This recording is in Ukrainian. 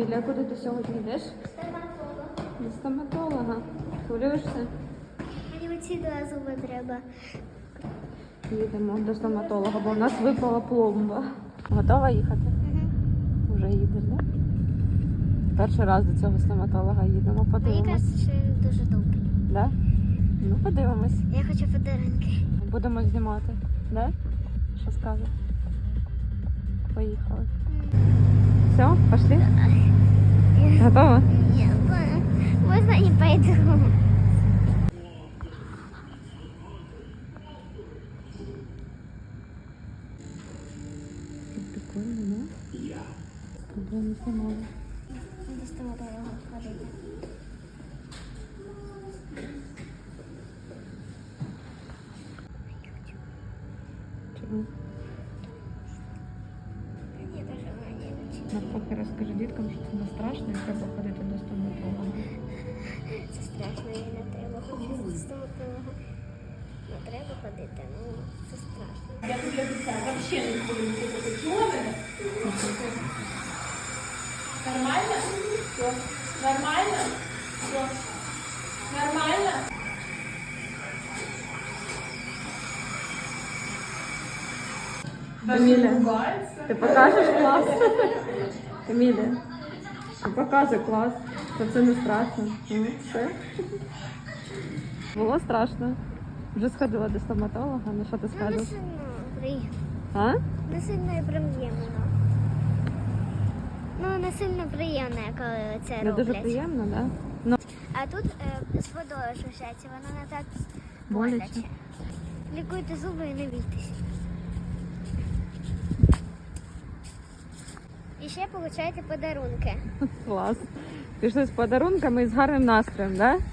Емілія, куди ти сьогодні йдеш? До стоматолога. Хвилюєшся? Мені оці два зуби треба. Їдемо до стоматолога, бо в нас випала пломба. Готова їхати? Вже їдеш, так? Перший раз до цього стоматолога їдемо, Мені подивимось. що він дуже добрий. Да? Ну, подивимось. Я хочу подарунки. Будемо знімати. Да? Що скажеш? Поїхали. Все, пошли? Готова? Нет, можно не пойду. Прикольно, да? Проблем не Навпаки, розкажи діткам, що це не страшно і треба ходити до стоматолога. Це страшно, і не треба ходити до стоматолога. Не треба ходити, ну це страшно. Я для обіцяю, взагалі не буду? Нормально? Все. Нормально? Все. Каміля, Ругається. ти покажеш клас? Каміля, ти показуй клас, що це не страшно. Ну, все. Було страшно. Вже сходила до стоматолога, ну що ти Ну, не скажеш? сильно приємно. А? Не сильно і приємно. Ну, не сильно приємно, коли це Не роблять. дуже приємно, так? Да? Ну, А тут е, з водою шушаться, воно не так Боляче. боляче. Лікуйте зуби і не бійтесь. Ще получаєте подарунки. клас. Пішли з подарунками і з гарним настроєм, так? Да?